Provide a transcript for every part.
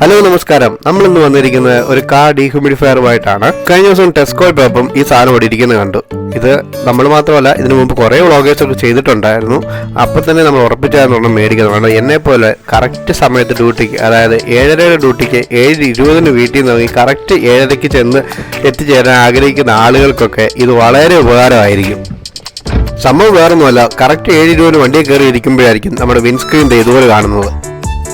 Hello നമസ്കാരം. നമ്മൾ ഇന്ന് വന്നിരിക്കുന്നത് ഒരു കാർ ഡീഹ്യൂമിഡിഫയറുമായിട്ടാണ് കഴിഞ്ഞ ദിവസം ടെസ്കോയിൽ പോയപ്പം ഈ സാധനം ഇവിടെ ഇരിക്കുന്നത് കണ്ടു. ഇത് നമ്മൾ മാത്രമല്ല ഇതിനു മുമ്പ് കുറേ വ്ളോഗേഴ്സ് ഒക്കെ ചെയ്തിട്ടുണ്ടായിരുന്നു. അപ്പം തന്നെ നമ്മൾ ഉറപ്പിച്ചായിരുന്നു മേടിക്കുന്നതാണ് എന്നെ പോലെ കറക്റ്റ് സമയത്ത് ഡ്യൂട്ടിക്ക് അതായത് ഏഴരയുടെ ഡ്യൂട്ടിക്ക് ഏഴ് ഇരുപതിന് വീട്ടിൽ നിന്ന് ഇറങ്ങി കറക്റ്റ് ഏഴരയ്ക്ക് ചെന്ന് എത്തിച്ചേരാൻ ആഗ്രഹിക്കുന്ന ആളുകൾക്കൊക്കെ ഇത് വളരെ ഉപകാരമായിരിക്കും. സംഭവം വേറൊന്നുമല്ല കറക്റ്റ് ഏഴ് ഇരുപതിന് വണ്ടിയിൽ കയറി ഇരിക്കുമ്പോഴായിരിക്കും നമ്മുടെ വിൻസ്ക്രീൻ ഇതുപോലെ കാണുന്നത്.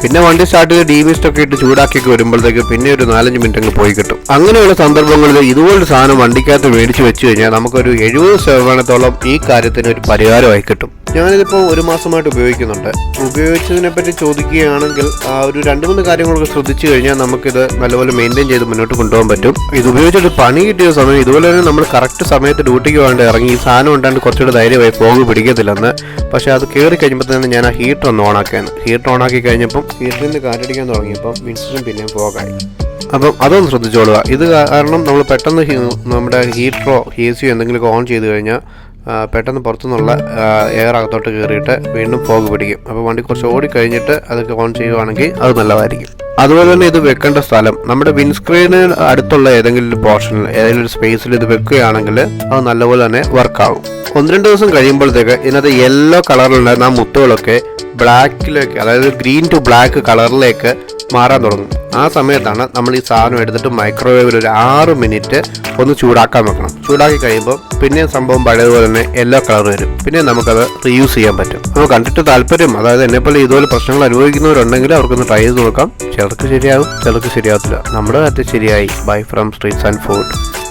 പിന്നെ വണ്ടി സ്റ്റാർട്ട് ചെയ്ത് ഡി വിസ്റ്റ് ഒക്കെ ഇട്ട് ചൂടാക്കി വരുമ്പോഴത്തേക്ക് പിന്നെ ഒരു നാലഞ്ച് മിനിറ്റ് അങ്ങ് പോയി കിട്ടും. അങ്ങനെയുള്ള സന്ദർഭങ്ങളിൽ ഇതുപോലൊരു സാധനം വണ്ടിക്കകത്ത് മേടിച്ച് വെച്ച് കഴിഞ്ഞാൽ നമുക്കൊരു എഴുപത് ശതമാനത്തോളം ഈ കാര്യത്തിന് ഒരു പരിഹാരമായി കിട്ടും. ഞാനിതിപ്പോൾ ഒരു മാസമായിട്ട് ഉപയോഗിക്കുന്നുണ്ട്. ഉപയോഗിച്ചതിനെ പറ്റി ചോദിക്കുകയാണെങ്കിൽ ആ ഒരു രണ്ട് മൂന്ന് കാര്യങ്ങളൊക്കെ ശ്രദ്ധിച്ചു കഴിഞ്ഞാൽ നമുക്കിത് നല്ലപോലെ മെയിന്റെയിൻ ചെയ്ത് മുന്നോട്ട് കൊണ്ടുപോകാൻ പറ്റും. ഇത് ഉപയോഗിച്ചിട്ട് പണി കിട്ടിയ സമയം ഇതുപോലെ തന്നെ നമ്മൾ കറക്റ്റ് സമയത്ത് ഡ്യൂട്ടിക്ക് വേണ്ടി ഇറങ്ങി ഈ സാധനം ഉണ്ടാണ്ട് കുറച്ചുകൂടെ ധൈര്യമായി പോകി പിടിക്കത്തില്ലെന്ന്. പക്ഷേ അത് കയറി കഴിയുമ്പോൾ തന്നെ ഞാൻ ആ ഹീറ്റർ ഒന്ന് ഓണാക്കിയാണ് ഹീറ്റർ ഓണാക്കി കഴിഞ്ഞപ്പം ഹീറ്ററിൽ നിന്ന് കാറ്റടിക്കാൻ തുടങ്ങിയപ്പം മിനിസ്റ്ററും പിന്നെയും പോകായി അപ്പം അതൊന്ന് ശ്രദ്ധിച്ചോളുക. ഇത് കാരണം നമ്മൾ പെട്ടെന്ന് നമ്മുടെ ഹീറ്ററോ എ സിയോ എന്തെങ്കിലുമൊക്കെ ഓൺ ചെയ്ത് കഴിഞ്ഞാൽ പെട്ടെന്ന് പുറത്തുനിന്നുള്ള എയർ അകത്തോട്ട് കയറിയിട്ട് വീണ്ടും ഫോഗ് പിടിക്കും. അപ്പോൾ വണ്ടി കുറച്ച് ഓടിക്കഴിഞ്ഞിട്ട് അതൊക്കെ ഓൺ ചെയ്യുവാണെങ്കിൽ അത് നല്ലതായിരിക്കും. അതുപോലെ തന്നെ ഇത് വെക്കേണ്ട സ്ഥലം. നമ്മുടെ വിൻസ്ക്രീനിന് അടുത്തുള്ള ഏതെങ്കിലും ഒരു പോർഷനിൽ ഏതെങ്കിലും ഒരു സ്പേസിൽ ഇത് വെക്കുകയാണെങ്കിൽ അത് നല്ലപോലെ തന്നെ വർക്കാവും ഒന്ന് രണ്ട് ദിവസം കഴിയുമ്പോഴത്തേക്ക് ഇതിനകത്ത് യെല്ലോ കളറിലുണ്ടായിരുന്ന ആ മുത്തുകളൊക്കെ ബ്ലാക്കിലേക്ക് അതായത് ഗ്രീൻ ടു ബ്ലാക്ക് കളറിലേക്ക് മാറാൻ തുടങ്ങും. ആ സമയത്താണ് നമ്മൾ ഈ സാധനം എടുത്തിട്ട് മൈക്രോവേവിൽ ഒരു ആറ് മിനിറ്റ് ഒന്ന് ചൂടാക്കാൻ വെക്കണം. ചൂടാക്കി കഴിയുമ്പോൾ പിന്നെ സംഭവം പഴയതുപോലെ തന്നെ യെല്ലോ കളർ വരും. പിന്നെ നമുക്കത് റീയൂസ് ചെയ്യാൻ പറ്റും. അപ്പോൾ കണ്ടിട്ട് താല്പര്യം. അതായത് എന്നെപ്പോലെ ഇതുപോലെ പ്രശ്നങ്ങൾ അനുഭവിക്കുന്നവരുണ്ടെങ്കിൽ അവർക്കൊന്ന് ട്രൈ ചെയ്ത് നോക്കാം. ചിലർക്ക് ശരിയാകും ചിലർക്ക് ശരിയാകത്തില്ല നമ്മുടെ കാര്യത്തിൽ ശരിയായി. Bye from streets and food